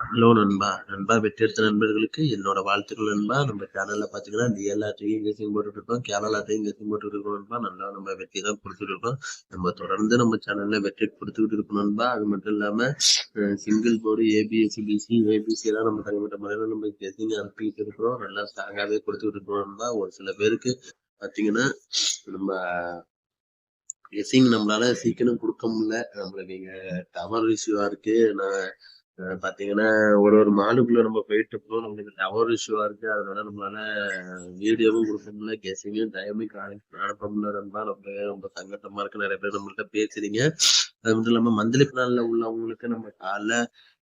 Hello நண்பா. நண்பா வெற்றி எடுத்த நண்பர்களுக்கு என்னோட வாழ்த்துக்கள் நண்பா. நம்ம சேனல்ல பாத்தீங்கன்னா டிஎல்ஆர்டியும் கெசிங் போட்டுட்டு இருக்கோம் கேரளாட்டையும் கெசிங் போட்டு இருக்கோம் நண்பா. நல்லா நம்ம வெற்றி தான் கொடுத்துட்டு இருக்கோம் நம்ம தொடர்ந்து நம்ம சேனல்ல வெற்றி கொடுத்துக்கிட்டு இருக்கோம் நண்பா. அது மட்டும் இல்லாம single board ABSC BC ABC எல்லாம் நம்ம தனிப்பட்ட முறையில நம்ம கெசிங் அனுப்பிட்டு இருக்கிறோம் நல்லா ஸ்ட்ராங்காவே கொடுத்துக்கிட்டு இருக்கோம் நண்பா. ஒரு சில பேருக்கு பாத்தீங்கன்னா நம்ம கெஸிங் நம்மளால சீக்கிரம் கொடுக்க முடியல. நம்மளுக்கு இங்க டவர் இஷ்யூவா இருக்கு. நான் பாத்தீங்கன்னா ஒரு ஒரு மாலுக்குள்ள நம்ம போயிட்டு இருக்கோம் நம்மளுக்கு டவர் இஷ்யூவா இருக்கு. அதனால நம்மளால வீடியோவும் கொடுக்க முடியல. கெஸிங்கும் டைமும் அனுப்ப முடியல ரொம்ப ரொம்ப சங்கட்டமா இருக்கு. நிறைய பேர் நம்மள்ட்ட பேசுறீங்க. அது மட்டும் இல்லாம மந்த்லி பிளான்ல உள்ளவங்களுக்கு நம்ம காலைல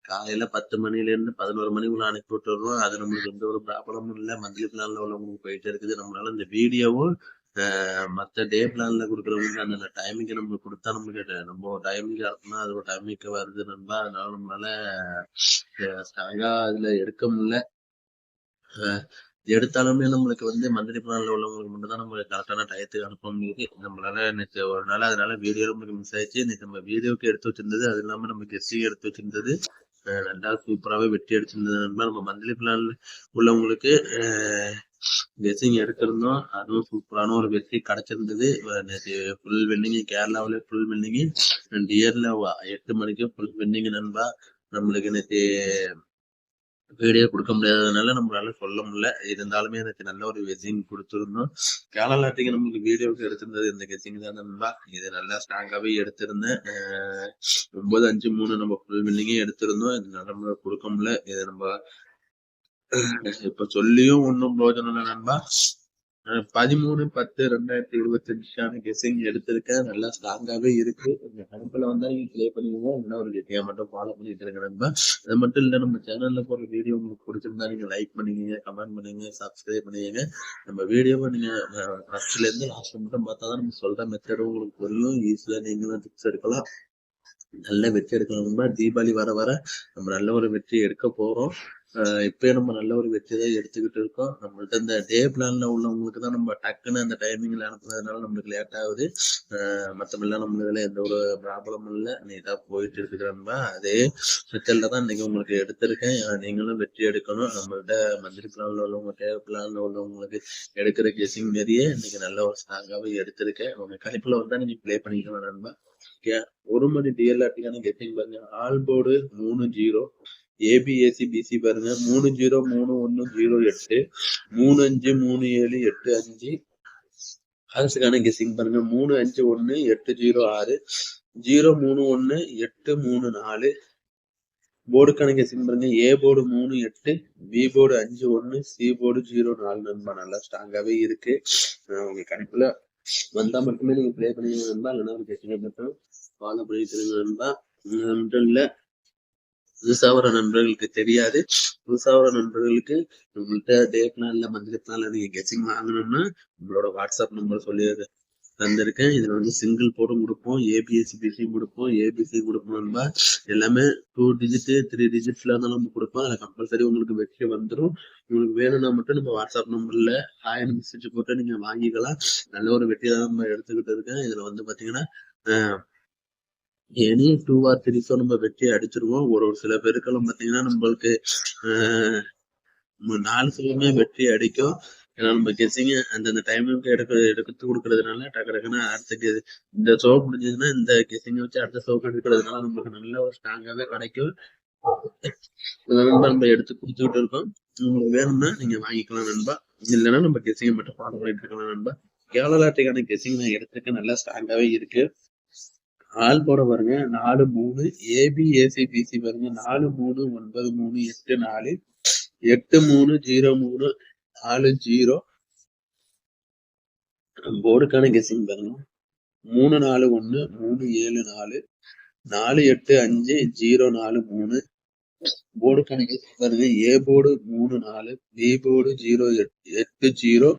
காலையில பத்து மணில இருந்து பதினோரு மணிக்குள்ள அனுப்பி விட்டுறோம் அது நம்மளுக்கு எந்த ஒரு ப்ராப்ளமும் இல்லை. மந்த்லி பிளான்ல உள்ளவங்களுக்கு போயிட்டு இருக்குது. நம்மளால இந்த வீடியோவும் மற்ற டே பிளான்ல கொடுக்குறவங்களுக்கு அந்த டைமிங்கை நம்ம கொடுத்தா நம்மளுக்கு நம்ம டைமிங் அனுப்புனா அது ஒரு டைமிங்க்கு வருது நண்பா. அதனால நம்மளால ஸ்ட்ராங்கா அதுல எடுக்க முடியல. எடுத்தாலுமே நம்மளுக்கு வந்து மந்திரி பிளான்ல உள்ளவங்களுக்கு மட்டும் தான் நம்ம கரெக்டான டயத்துக்கு அனுப்ப முடியுது. நம்மளால நேற்று ஒரு நாள் அதனால வீடியோ நம்மளுக்கு மிஸ் ஆயிடுச்சு. நேற்று நம்ம வீடியோக்கு எடுத்து வச்சிருந்தது அது இல்லாம நம்ம எஸ்சி எடுத்து வச்சிருந்தது நல்லா சூப்பராகவே வெட்டி அடிச்சிருந்தது நண்பா. நம்ம மந்த்லி பிளான்ல உள்ளவங்களுக்கு கெஸ்ஸிங் எடுத்திருந்தோம். அதுவும் சூப்பரான ஒரு வெற்றி கிடைச்சிருந்தது. நேற்று ஃபுல் வெண்டிங் கேரளாவில ஃபுல் வெண்டிங் டியர்ல எட்டு மணிக்கு ஃபுல் வெண்டிங் நண்பா நம்மளுக்கு நேற்று வீடியோ கொடுக்க முடியாததுனால நம்மளால சொல்ல முடியல. இருந்தாலுமே எனக்கு நல்ல ஒரு வெஸ்ஸிங் கொடுத்துருந்தோம். கேரளாட்டுக்கு நம்மளுக்கு வீடியோவுக்கு எடுத்திருந்தது இந்த கெஸ்ஸிங் தான் நண்பா. இது நல்லா ஸ்ட்ராங்காவே எடுத்திருந்தேன். ஒன்பது அஞ்சு மூணு நம்ம ஃபுல் பில்லிங்கே எடுத்திருந்தோம். இது நம்மளால கொடுக்க முடியல. இது நம்ம இப்ப சொல்லியும் ஒன்றும் பிரோஜனம் இல்லை நண்பா. பதிமூணு பத்து ரெண்டாயிரத்தி இருபத்தி அஞ்சுக்கான கெஸிங் எடுத்திருக்கேன். நல்லா ஸ்ட்ராங்காவே இருக்கு. இந்த கணக்குல வந்தா நீங்க ப்ளே பண்ணிக்கோங்க. என்ன ஒரு கெட்டியா மட்டும் ஃபாலோ பண்ணிட்டு இருக்க நண்பா. அது மட்டும் இல்ல நம்ம சேனல்ல போற வீடியோ உங்களுக்கு பிடிச்சிருந்தா நீங்க லைக் பண்ணிக்கங்க கமெண்ட் பண்ணுங்க சப்ஸ்கிரைப் பண்ணிக்கங்க. நம்ம வீடியோவை நீங்க ஃபர்ஸ்ட்ல இருந்து லாஸ்ட் மட்டும் பார்த்தா தான் நம்ம சொல்ற மெத்தடும் உங்களுக்கு புரியும். ஈஸியா நீங்களும் டிப்ஸ் எடுக்கலாம். நல்ல வெற்றி எடுக்கணும் தீபாவளி வர வர நம்ம நல்ல ஒரு வெற்றி எடுக்க போறோம். இப்பயே நம்ம நல்ல ஒரு வெற்றி தான் எடுத்துக்கிட்டு இருக்கோம். நம்மள்ட்ட இந்த டே பிளான்ல உள்ளவங்களுக்கு தான் நம்ம டக்குன்னு அந்த டைமிங்ல அனுப்புனதுனால நம்மளுக்கு லேட் ஆகுது. மற்றபடிலாம் நம்மளுக்கு எந்த ஒரு ப்ராப்ளமும் இல்லை. நீட்டாக போயிட்டு இருக்கிறோம்பா அதே மெத்தட்ல தான் இன்னைக்கு உங்களுக்கு எடுத்திருக்கேன். நீங்களும் வெற்றி எடுக்கணும். நம்மள்ட்ட மந்திரி பிளான்ல உள்ளவங்க டே பிளான்ல உள்ளவங்களுக்கு எடுக்கிற கெஸிங் மாரியே இன்னைக்கு நல்ல ஒரு ஸ்ட்ராங்காகவே எடுத்திருக்கேன். உங்க கணிப்புல வந்தா நீங்க ப்ளே பண்ணிக்கலாம் நண்பா. ஒரு மணி டிஎல்ஆர்டிக்கான கெட்டிங் பாருங்க. ஆல் போர்டு மூணு ஜீரோ. ஏபிஏசி பிசி பாருங்க. மூணு ஜீரோ மூணு ஒன்னு ஜீரோ எட்டு. மூணு அஞ்சு மூணு ஏழு எட்டு அஞ்சு. ஆகஸ்டுக்கான கெஸிங் பாருங்க. மூணு அஞ்சு ஒன்னு எட்டு ஜீரோ ஆறு. ஜீரோ மூணு ஒன்னு எட்டு மூணு நாலு. போர்டுக்கான சிம் பாருங்க. ஏ போர்டு மூணு எட்டு. பி போர்டு அஞ்சு ஒன்னு. சி போர்டு ஜீரோ நாலு நண்பா. நல்லா ஸ்ட்ராங்காவே இருக்கு. உங்க கணிப்புல வந்தா மட்டுமே நீங்க ப்ளே பண்ணி நண்பா. இல்லைன்னா ஒரு கெஸ்டிங் மட்டும் ஃபாலோ பண்ணிட்டு நண்பா. மட்டும் இல்லை புதுசா வர நண்பர்களுக்கு தெரியாது. புதுசா வர நண்பர்களுக்கு உங்கள்கிட்ட டே இல்ல மந்திரத்தினால நீங்க கெச்சிங் வாங்கணும்னா உங்களோட வாட்ஸ்அப் நம்பர் சொல்லி தந்திருக்கேன். இதுல வந்து சிங்கிள் போடும் கொடுப்போம் ஏபிஎஸ்சி பிசி கொடுப்போம் ஏபிசி கொடுப்போம்னா எல்லாமே டூ டிஜிட் த்ரீ டிஜிட்ல இருந்தாலும் நம்ம கொடுப்போம். அதில் கம்பல்சரி உங்களுக்கு வெற்றி வந்துடும் உங்களுக்கு வேணும்னா மட்டும் நம்ம வாட்ஸ்அப் நம்பர்ல ஹாய் மெசேஜ் போட்டு நீங்க வாங்கிக்கலாம். நல்ல ஒரு வெற்றியை தான் நம்ம எடுத்துக்கிட்டு இருக்கேன் இதுல வந்து பாத்தீங்கன்னா எனி டூ ஆர் த்ரீஸோ நம்ம வெற்றி அடிச்சிருவோம். ஒரு ஒரு சில பேருக்கெல்லாம் பார்த்தீங்கன்னா நம்மளுக்கு நாலு சிலமே வெற்றி அடிக்கும். ஏன்னா நம்ம கெஸிங்க அந்தந்த டைமுக்கு எடுக்க எடுத்து கொடுக்கறதுனால டக்கு டக்குன்னு அடுத்த இந்த ஷோ முடிஞ்சதுன்னா இந்த கெஸிங்க வச்சு அடுத்த ஷோக்கு எடுக்கிறதுனால நமக்கு நல்ல ஒரு ஸ்ட்ராங்காகவே கிடைக்கும். நம்ம எடுத்து கொடுத்துட்டு இருக்கோம். உங்களுக்கு வேணும்னா நீங்க வாங்கிக்கலாம் நண்பா. இல்லைன்னா நம்ம கெஸிங்கை மட்டும் ஃபாலோ பண்ணிட்டு இருக்கலாம் நண்பா. கேரளாட்டுக்கான கெஸிங் நான் எடுத்திருக்கேன். நல்லா ஸ்ட்ராங்காகவே இருக்கு. ஆள் போட பாருங்க. நாலு மூணு ஏபிஏசிபிசி ஏசி பிசி பாருங்க. நாலு மூணு ஒன்பது மூணு எட்டு நாலு. எட்டு மூணு ஜீரோ மூணு நாலு ஜீரோ. போர்டுக்கான கெஸிங் பாருங்க. மூணு நாலு ஒன்னு மூணு ஏழு நாலு. நாலு எட்டு அஞ்சு ஜீரோ நாலு மூணு. போர்டுக்கான கெஸிங் பாருங்க. ஏ போர்டு மூணு நாலு. பி போர்டு ஜீரோ எட்டு ஜீரோ.